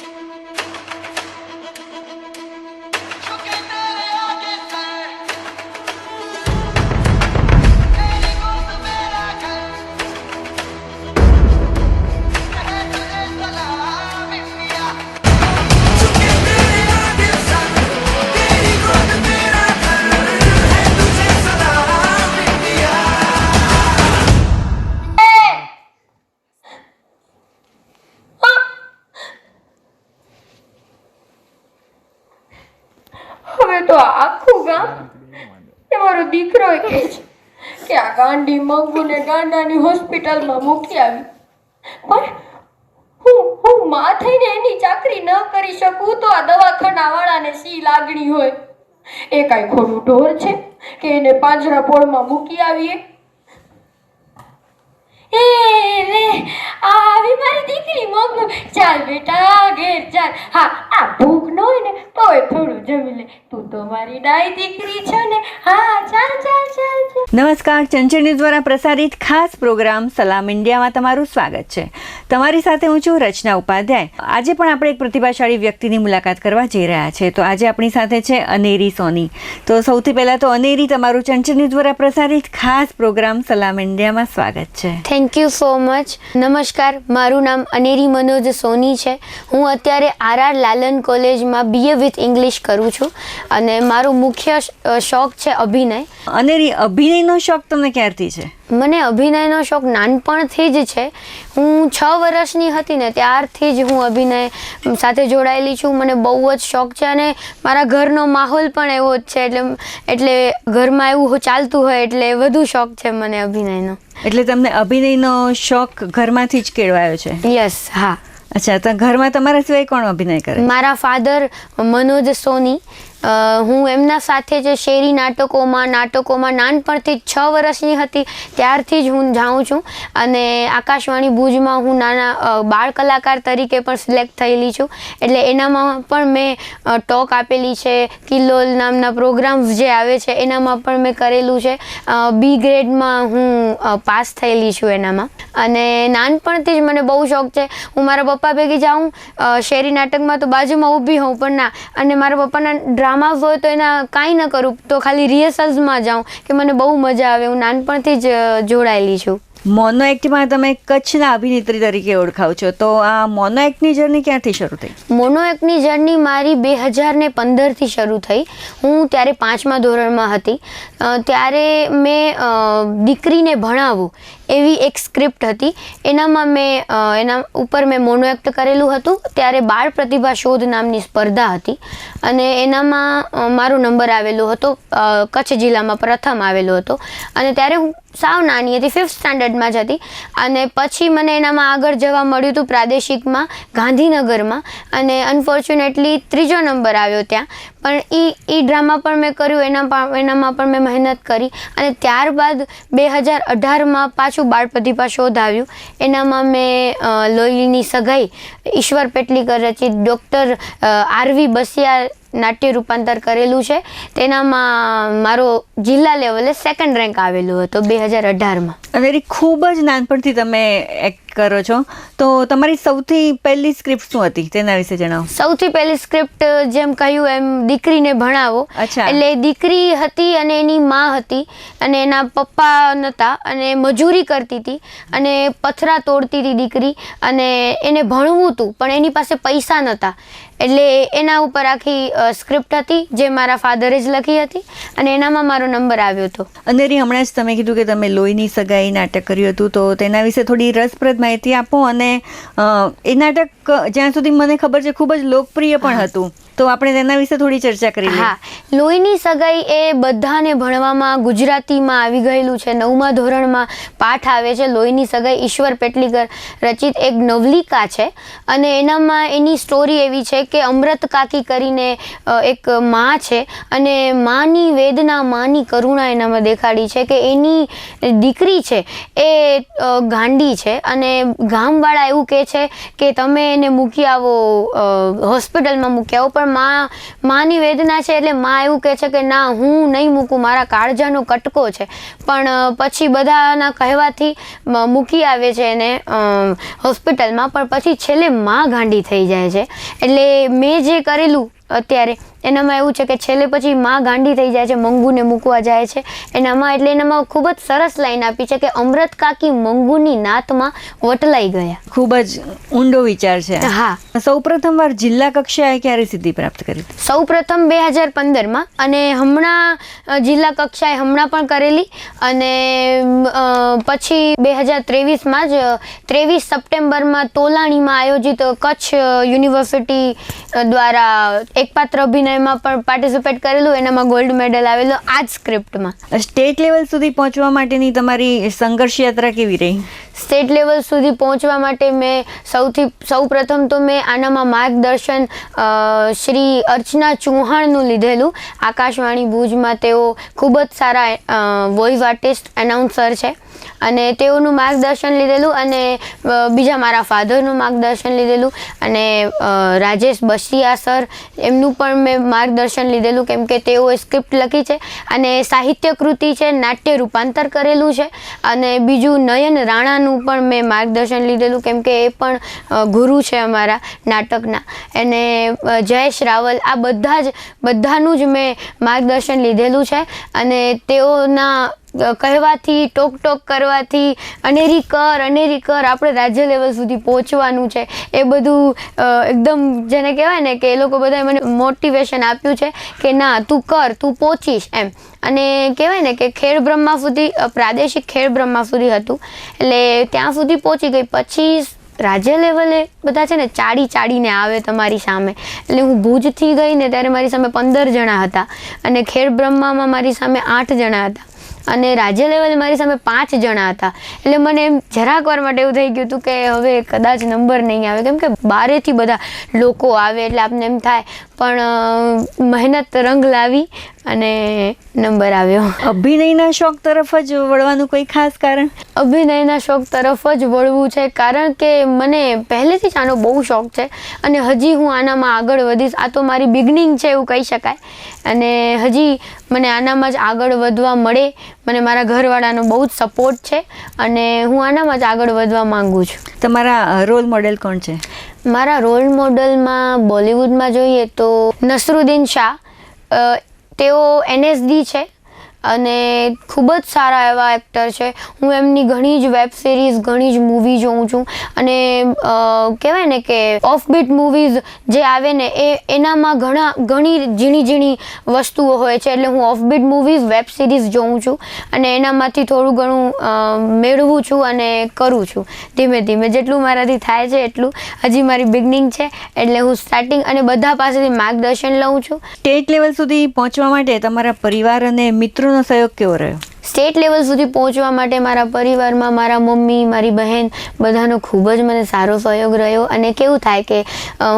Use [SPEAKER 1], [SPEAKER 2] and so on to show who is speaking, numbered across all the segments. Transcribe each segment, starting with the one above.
[SPEAKER 1] Thank you. ગાંડી મંગુને ગાંડાની હોસ્પિટલમાં મૂકી આવી. પણ હું હું માં થઈને એની ચાકરી ન કરી શકું તો આ દવાખાના વાળાને સી લાગણી હોય? એ કાંઈ ખોટું ઢોર છે કે એને પાંજરા પોળમાં મૂકી આવીએ? એ રે, આ આવી મારી દીકરી મોગું ચાલ બેટા ઘેર ચાલ. હા આ ભૂખ ન હોય ને તોય થોડું જમી લે. તું તો મારી ડાઈ દીકરી છે ને. હા ચાલ ચાલ ચાલ ચાલ.
[SPEAKER 2] નમસ્કાર ચંચળ ન્યૂઝ દ્વારા પ્રસારિત ખાસ પ્રોગ્રામ સલામ ઇન્ડિયામાં તમારું સ્વાગત છે. તમારી સાથે હું છું રચના ઉપાધ્યાય. આજે પણ આપણે એક પ્રતિભાશાળી વ્યક્તિની મુલાકાત કરવા જઈ રહ્યા છે. તો આજે આપણી સાથે છે અનેરી સોની. તો સૌથી પહેલાં તો અનેરી તમારું ચંચળ ન્યૂઝ દ્વારા પ્રસારિત ખાસ પ્રોગ્રામ સલામ ઇન્ડિયામાં સ્વાગત છે.
[SPEAKER 3] થેન્ક યુ સો મચ નમસ્કાર મારું નામ અનેરી મનોજ સોની છે. હું અત્યારે આરઆર લાલન કોલેજમાં બીએ વિથ ઇંગ્લિશ કરું છું અને મારો મુખ્ય શોખ છે અભિનય.
[SPEAKER 2] અને અભિનયનો શોખ તમને ક્યારથી છે?
[SPEAKER 3] મને અભિનયનો શોખ નાનપણથી જ છે. હું છ વર્ષની હતી ને ત્યારથી જ હું અભિનય સાથે જોડાયેલી છું. મને બહુ જ શોખ છે અને મારા ઘરનો માહોલ પણ એવો જ છે. એટલે એટલે ઘરમાં એવું ચાલતું હોય એટલે વધુ શોખ છે મને અભિનયનો.
[SPEAKER 2] એટલે તમને અભિનયનો શોખ ઘરમાંથી જ કેળવાયો છે?
[SPEAKER 3] યસ હા.
[SPEAKER 2] અચ્છા તો ઘરમાં તમારા સિવાય કોણ અભિનય કરે?
[SPEAKER 3] મારા ફાધર મનોજ સોની હું એમના સાથે જ શેરી નાટકોમાં નાટકોમાં નાનપણથી જ છ વર્ષની હતી, ત્યારથી જ હું જાઉં છું. અને આકાશવાણી ભુજમાં હું નાના બાળ કલાકાર તરીકે પણ સિલેક્ટ થયેલી છું. એટલે એનામાં પણ મેં ટોક આપેલી છે. કિલ્લોલ નામના પ્રોગ્રામ્સ જે આવે છે, એનામાં પણ મેં કરેલું છે. બી ગ્રેડમાં હું પાસ થયેલી છું એનામાં. અને નાનપણથી જ મને બહુ શોખ છે. હું મારા પપ્પા ભેગી જાઉં શેરી નાટકમાં તો બાજુમાં ઊભી હોઉં, પણ ના. અને મારા પપ્પાના ડ્રામાઝ હોય તો એના કાંઈ ન કરું. તો ખાલી રિહર્સલ્સમાં જાઉં કે મને બહુ મજા આવે. હું નાનપણથી જ જોડાયેલી છું.
[SPEAKER 2] મોનો એક્ટમાં તમે કચ્છના અભિનેત્રી તરીકે ઓળખાવ છો. તો આ મોનો એક્ટની જર્ની ક્યાંથી શરૂ થઈ?
[SPEAKER 3] મોનો એક્ટની જર્ની મારી બે હજાર ને પંદરથી શરૂ થઈ. હું ત્યારે પાંચમા ધોરણમાં હતી. ત્યારે મેં દીકરીને ભણાવવું એવી એક સ્ક્રિપ્ટ હતી. એનામાં મેં એના ઉપર મેં મોનો એક્ટ કરેલું હતું. ત્યારે બાળ પ્રતિભા શોધ નામની સ્પર્ધા હતી. અને એનામાં મારો નંબર આવેલો હતો કચ્છ જિલ્લામાં પ્રથમ આવેલો હતો. અને ત્યારે હું સાવ નાની હતી ફિફ્થ સ્ટાન્ડર્ડમાં જ હતી. અને પછી મને એનામાં આગળ જવા મળ્યું હતું પ્રાદેશિકમાં, ગાંધીનગરમાં. અને અનફોર્ચ્યુનેટલી ત્રીજો નંબર આવ્યો ત્યાં. પણ એ એ ડ્રામા પણ મેં કર્યું, એના એનામાં પણ મેં મહેનત કરી. અને ત્યારબાદ બે હજાર અઢારમાં પાછું બાળ પ્રતિભા શોધ આવ્યું એનામાં મેં લોહીની સગાઈ, ઈશ્વર પેટલીકર રચિત ડૉક્ટર આરવી બસિયા નાટ્ય રૂપાંતર કરેલું છે. તેનામાં મારો જિલ્લા લેવલે સેકન્ડ રેન્ક આવેલું હતો બે હજાર અઢારમાં.
[SPEAKER 2] વેરી ખૂબ જ નાનપણથી તમે એક્ટ કરો છો. તો તમારી સૌથી પહેલી સ્ક્રિપ્ટ શું હતી? તેના વિશે જણાવો.
[SPEAKER 3] સૌથી પહેલી સ્ક્રિપ્ટ જેમ કહ્યું એમ દીકરીને ભણાવો. એટલે દીકરી હતી અને એની માં હતી. અને એના પપ્પા નહોતા અને મજૂરી કરતી હતી. અને પથરા તોડતી હતી દીકરી. અને એને ભણવું હતું પણ એની પાસે પૈસા નહોતા એટલે એના ઉપર આખી સ્ક્રિપ્ટ હતી જે મારા ફાધરે જ લખી હતી. અને એનામાં મારો નંબર આવ્યો હતો.
[SPEAKER 2] અનેરી હમણાં જ તમે કીધું કે તમે લોહીની સગાઈ નાટક કર્યું હતું. તો તેના વિશે થોડી રસપ્રદ માહિતી આપો અને એ નાટક જ્યાં સુધી મને ખબર છે ખૂબ જ લોકપ્રિય પણ હતું. તો આપણે તેના વિશે થોડી ચર્ચા કરી
[SPEAKER 3] હા. લોહીની સગાઈ એ બધાને ભણવામાં ગુજરાતીમાં આવી ગયેલું છે. નવમા ધોરણમાં પાઠ આવે છે. લોહીની સગાઈ ઈશ્વર પેટલીકર રચિત એક નવલિકા છે અને એનામાં એની સ્ટોરી એવી છે કે અમૃત કાકી કરીને એક માં છે અને માની વેદના માની કરુણા એનામાં દેખાડી છે કે એની દીકરી છે એ ગાંડી છે અને ગામવાળા એવું કહે છે કે તમે એને મૂકી આવો હોસ્પિટલમાં મૂકી આવો, પણ માં, માની વેદના છે એટલે માં એવું કહે છે કે ના, હું નહીં મૂકું, મારા કાળજાનો કટકો છે. પણ પછી બધાના કહેવાથી મૂકી આવે છે એને હોસ્પિટલમાં, પણ પછી છેલ્લે માં ગાંડી થઈ જાય છે. એટલે મેં જે કરેલું અત્યારે. એનામાં એવું છે કે છેલ્લે પછી માં ગાંડી થઈ જાય છે મંગુને મૂકવા જાય છે. એનામાં એટલે એનામાં ખૂબ જ સરસ લાઈન આપી છે કે અમૃત કાકી મંગુની નાતમાં વટલાઈ ગયા.
[SPEAKER 2] ખૂબ જ ઊંડો વિચાર છે
[SPEAKER 3] હા.
[SPEAKER 2] સૌ પ્રથમવાર જિલ્લા કક્ષાએ ક્યારે સિદ્ધિ પ્રાપ્ત કરી સૌપ્રથમ
[SPEAKER 3] સૌ પ્રથમ બે હજાર પંદરમાં અને હમણાં જિલ્લા કક્ષાએ હમણાં પણ કરેલી અને પછી બે હજાર ત્રેવીસમાં જ ત્રેવીસ સપ્ટેમ્બરમાં તોલાણીમાં આયોજિત કચ્છ યુનિવર્સિટી અ, દ્વારા એકપાત્ર અભિનયમાં પણ પાર્ટિસિપેટ કરેલું એનામાં ગોલ્ડ મેડલ આવેલો આ જ સ્ક્રિપ્ટમાં
[SPEAKER 2] સ્ટેટ લેવલ સુધી પહોંચવા માટેની તમારી સંઘર્ષ યાત્રા કેવી રહી?
[SPEAKER 3] સ્ટેટ લેવલ સુધી પહોંચવા માટે મેં સૌથી સૌ પ્રથમ તો મેં આનામાં માર્ગદર્શન શ્રી અર્ચના ચૌહાણનું લીધેલું. આકાશવાણી ભુજમાં તેઓ ખૂબ જ સારા વોઇસ આર્ટિસ્ટ એનાઉન્સર છે. અને તેઓનું માર્ગદર્શન લીધેલું અને બીજા મારા ફાધરનું માર્ગદર્શન લીધેલું અને રાજેશ બસિયા સર એમનું પણ મેં માર્ગદર્શન લીધેલું કેમ કે તેઓએ સ્ક્રિપ્ટ લખી છે અને સાહિત્ય કૃતિ છે નાટ્ય રૂપાંતર કરેલું છે અને બીજું નયન રાણાનું પણ મેં માર્ગદર્શન લીધેલું કેમ કે એ પણ ગુરુ છે અમારા નાટકના અ, જયેશ રાવલ આ બધા જ બધાનું જ મેં માર્ગદર્શન લીધેલું છે અને તેઓના કહેવાથી ટોક ટોક કરવાથી, અનેરી કર અનેરી કર આપણે રાજ્ય લેવલ સુધી પહોંચવાનું છે. એ બધું એકદમ જેને કહેવાય ને કે એ લોકો બધાએ મને મોટિવેશન આપ્યું છે કે ના, તું કર, તું પહોંચીશ એમ. અને કહેવાય ને કે ખેડ બ્રહ્મા સુધી પ્રાદેશિક ખેડ બ્રહ્મા સુધી હતું. એટલે ત્યાં સુધી પહોંચી ગઈ. પછી રાજ્ય લેવલે બધા છે ને ચાડી ચાડીને આવે તમારી સામે. એટલે હું ભુજથી ગઈ ને ત્યારે મારી સામે પંદર જણા હતા. અને ખેડ બ્રહ્મામાં મારી સામે આઠ જણા હતા. અને રાજ્ય લેવલે મારી સામે પાંચ જણા હતા. એટલે મને એમ જરાક વાર માટે એવું થઈ ગયું હતું કે હવે કદાચ નંબર નહીં આવે. કેમ કે બારેથી બધા લોકો આવે એટલે આપને એમ થાય પણ મહેનત રંગ લાવી અને નંબર આવ્યો.
[SPEAKER 2] અભિનયના શોખ તરફ જ વળવાનું કોઈ ખાસ કારણ?
[SPEAKER 3] અભિનયના શોખ તરફ જ વળવું છે કારણ કે મને પહેલેથી જ આનો બહુ શોખ છે અને હજી હું આનામાં આગળ વધીશ. આ તો મારી બિગનિંગ છે એવું કહી શકાય. અને હજી મને આનામાં જ આગળ વધવા મળે. મને મારા ઘરવાળાનો બહુ જ સપોર્ટ છે અને હું આનામાં જ આગળ વધવા માંગુ છું.
[SPEAKER 2] તમારા રોલ મોડેલ કોણ છે?
[SPEAKER 3] મારા રોલ મોડલમાં બોલિવૂડમાં જોઈએ તો નસરુદ્દીન શાહ તેઓ એનએસડી છે. અને ખૂબ જ સારા એવા એક્ટર છે. હું એમની ઘણી જ વેબ સિરીઝ, ઘણી જ મૂવી જોઉં છું. અને કહેવાય ને કે ઓફબીટ મૂવીઝ જે આવે ને, એ, એનામાં ઘણા, ઘણી ઝીણી ઝીણી વસ્તુઓ હોય છે. એટલે હું ઓફબીટ મૂવીઝ વેબ સિરીઝ જોઉં છું અને એનામાંથી થોડું ઘણું મેળવું છું અને કરું છું. ધીમે ધીમે, જેટલું મારાથી થાય છે એટલું. હજી મારી બિગનિંગ છે, એટલે હું સ્ટાર્ટિંગ અને બધા પાસેથી માર્ગદર્શન લઉં છું.
[SPEAKER 2] સ્ટેટ લેવલ સુધી પહોંચવા માટે તમારા પરિવાર અને મિત્રોનો સહયોગ કેવો રહ્યો
[SPEAKER 3] સ્ટેટ લેવલ સુધી પહોંચવા માટે મારા પરિવારમાં મારા મમ્મી, મારી બહેન બધાનો ખૂબ જ મને સારો સહયોગ રહ્યો અને કેવું થાય કે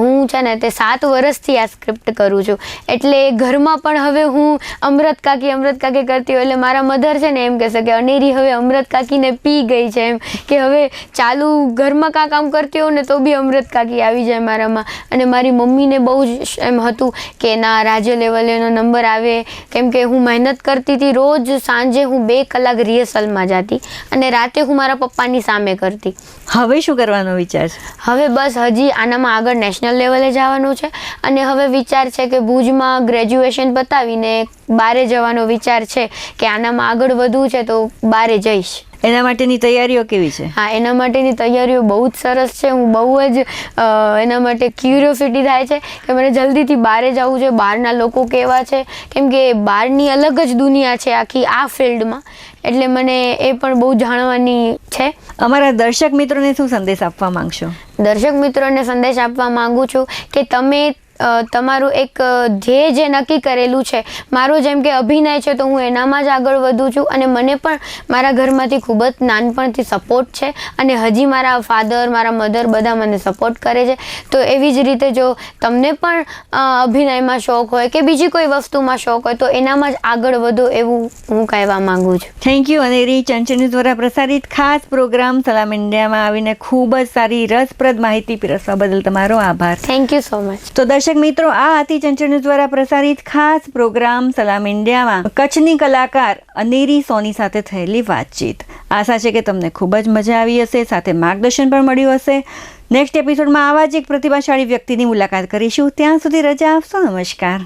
[SPEAKER 3] હું છે ને તે સાત વર્ષથી આ સ્ક્રિપ્ટ કરું છું. એટલે ઘરમાં પણ હવે હું અમૃત કાકી અમૃત કાકી કરતી હોય એટલે મારા મધર છે ને એમ કહેશે કે, અનેરી, હવે અમૃત કાકીને પી ગઈ છે એમ. કે હવે ચાલુ ઘરમાં કાં કામ કરતી હોઉં ને તો બી અમૃત કાકી આવી જાય મારામાં. અને મારી મમ્મીને બહુ જ એમ હતું કે, ના, રાજ્ય લેવલે એનો નંબર આવે. કેમ કે હું મહેનત કરતી હતી રોજ સાંજે હું બે કલાક રિહર્સલમાં જતી અને રાતે હું મારા પપ્પાની સામે કરતી.
[SPEAKER 2] હવે શું કરવાનો વિચાર છે?
[SPEAKER 3] હવે બસ હજી આનામાં આગળ નેશનલ લેવલે જવાનું છે. અને હવે વિચાર છે કે ભુજમાં ગ્રેજ્યુએશન પતાવીને બારે જવાનો વિચાર છે કે આનામાં આગળ વધવું છે તો બારે જઈશ.
[SPEAKER 2] એના માટેની તૈયારીઓ કેવી છે?
[SPEAKER 3] હા એના માટેની તૈયારીઓ બહુ જ સરસ છે. હું બહુ જ એના માટે ક્યુરિયોસિટી થાય છે કે મને જલ્દીથી બહારે જવું છે. બહારના લોકો કેવા છે? કેમ કે બહારની અલગ જ દુનિયા છે આખી આ ફિલ્ડમાં. એટલે મને એ પણ બહુ જાણવાની છે.
[SPEAKER 2] અમારા દર્શક મિત્રોને શું સંદેશ આપવા માંગશો?
[SPEAKER 3] દર્શક મિત્રોને સંદેશ આપવા માંગુ છું કે તમે તમારું એક ધ્યેય જે નક્કી કરેલું છે મારું જેમ કે અભિનય છે તો હું એનામાં જ આગળ વધું છું અને મને પણ મારા ઘરમાંથી ખૂબ જ નાનપણથી સપોર્ટ છે અને હજી મારા ફાધર મારા મધર બધા મને સપોર્ટ કરે છે. તો એવી જ રીતે જો તમને પણ અભિનયમાં શોખ હોય કે બીજી કોઈ વસ્તુમાં શોખ હોય તો એનામાં જ આગળ વધો એવું હું કહેવા માંગુ છું.
[SPEAKER 2] થેન્ક યુ અનેરી ચંચની દ્વારા પ્રસારિત ખાસ પ્રોગ્રામ સલામ ઇન્ડિયામાં આવીને ખૂબ જ સારી રસપ્રદ માહિતી પીરસવા બદલ તમારો આભાર.
[SPEAKER 3] થેન્ક યુ સો મચ
[SPEAKER 2] તો દર્શક મિત્રો, આ હતી ચંચળ દ્વારા પ્રસારિત ખાસ પ્રોગ્રામ સલામ ઇન્ડિયામાં. કચ્છની કલાકાર અનેરી સોની સાથે થયેલી વાતચીત. આશા છે કે તમને ખૂબ જ મજા આવી હશે, સાથે માર્ગદર્શન પણ મળ્યું હશે. નેક્સ્ટ એપિસોડમાં આવા જ એક પ્રતિભાશાળી વ્યક્તિની મુલાકાત કરીશું. ત્યાં સુધી રજા આપશો. નમસ્કાર.